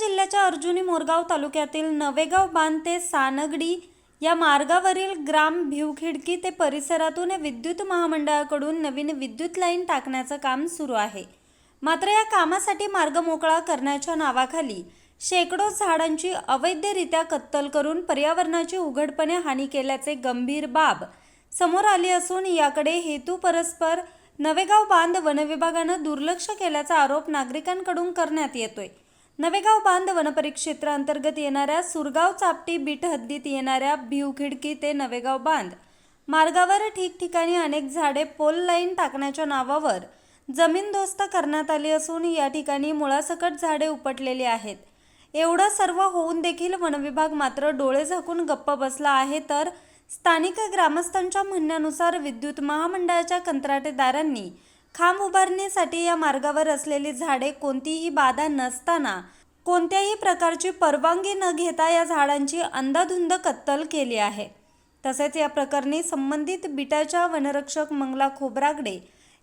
जिल्ह्याच्या अर्जुनी मोरगाव तालुक्यातील नवेगाव बांध ते सानगडी या मार्गावरील ग्राम भिवखिडकी ते परिसरातून विद्युत महामंडळाकडून नवीन विद्युत लाईन टाकण्याचं काम सुरू आहे. मात्र या कामासाठी मार्ग मोकळा करण्याच्या नावाखाली शेकडो झाडांची अवैधरित्या कत्तल करून पर्यावरणाची उघडपणे हानी केल्याचे गंभीर बाब समोर आली असून याकडे हेतू परस्पर नवेगाव बांध वनविभागानं दुर्लक्ष केल्याचा आरोप नागरिकांकडून करण्यात येतोय. नवेगाव बांध वनपरिक्षेत्रांतर्गत येणाऱ्या सुरगाव चापटी बीट हद्दीत येणाऱ्या भिवखिडकी ते नवेगाव बांध. मार्गावर ठिकठिकाणी अनेक झाडे पोल लाईन टाकण्याच्या नावावर जमीनदोस्त करण्यात आली असून या ठिकाणी मुळासकट झाडे उपटलेली आहेत. एवढं सर्व होऊन देखील वनविभाग मात्र डोळे झाकून गप्प बसला आहे तर स्थानिक ग्रामस्थांच्या म्हणण्यानुसार विद्युत महामंडळाच्या कंत्राटेदारांनी खांब उभारणीसाठी या मार्गावर असलेली झाडे कोणतीही बाधा नसताना कोणत्याही प्रकारची परवानगी न घेता या झाडांची अंधाधुंद कत्तल केली आहे. तसेच या प्रकरणी संबंधित बिटाच्या वनरक्षक मंगला खोबरागडे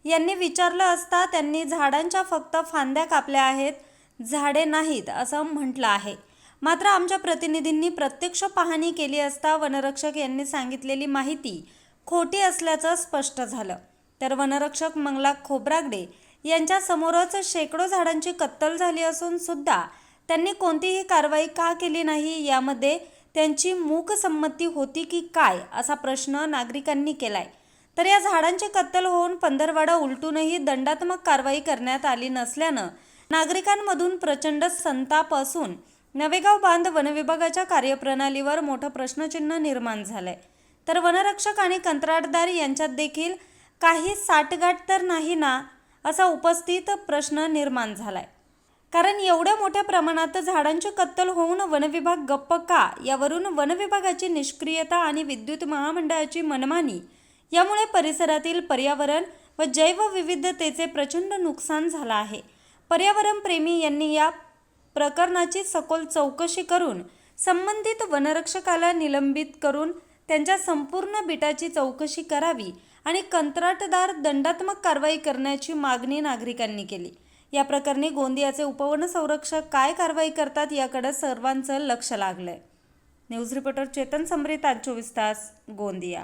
यांनी विचारलं असता त्यांनी झाडांच्या फक्त फांद्या कापल्या आहेत झाडे नाहीत असं म्हटलं आहे. मात्र आमच्या प्रतिनिधींनी प्रत्यक्ष पाहणी केली असता वनरक्षक यांनी सांगितलेली माहिती खोटी असल्याचं स्पष्ट झालं. तर वनरक्षक मंगला खोब्रागडे यांच्यासमोरच शेकडो झाडांची कत्तल झाली असून सुद्धा त्यांनी कोणतीही कारवाई का केली नाही? यामध्ये त्यांची मूक संमती होती की काय? असा प्रश्न नागरिकांनी केलाय. तर या झाडांची कत्तल होऊन पंधरवाडा उलटूनही दंडात्मक कारवाई करण्यात आली नसल्यानं नागरिकांमधून प्रचंड संताप असून नवेगाव बांध वनविभागाच्या कार्यप्रणालीवर मोठं प्रश्नचिन्ह निर्माण झालंय. तर वनरक्षक आणि कंत्राटदार यांच्यात देखील काही साठगाठ तर नाही ना असा उपस्थित प्रश्न निर्माण झालाय. कारण एवढ्या मोठ्या प्रमाणात झाडांची कत्तल होऊन वनविभाग गप्प का? यावरून वनविभागाची निष्क्रियता आणि विद्युत महामंडळाची मनमानी यामुळे परिसरातील पर्यावरण व जैवविविधतेचे प्रचंड नुकसान झालं आहे. पर्यावरणप्रेमी यांनी या प्रकरणाची सखोल चौकशी करून संबंधित वनरक्षकाला निलंबित करून त्यांच्या संपूर्ण बिटाची चौकशी करावी आणि कंत्राटदार दंडात्मक कारवाई करण्याची मागणी नागरिकांनी केली. या प्रकरणी गोंदियाचे उपवन संरक्षक काय कारवाई करतात याकडे सर्वांचं लक्ष लागलंय. न्यूज रिपोर्टर चेतन समरीत आज चोवीस तास गोंदिया.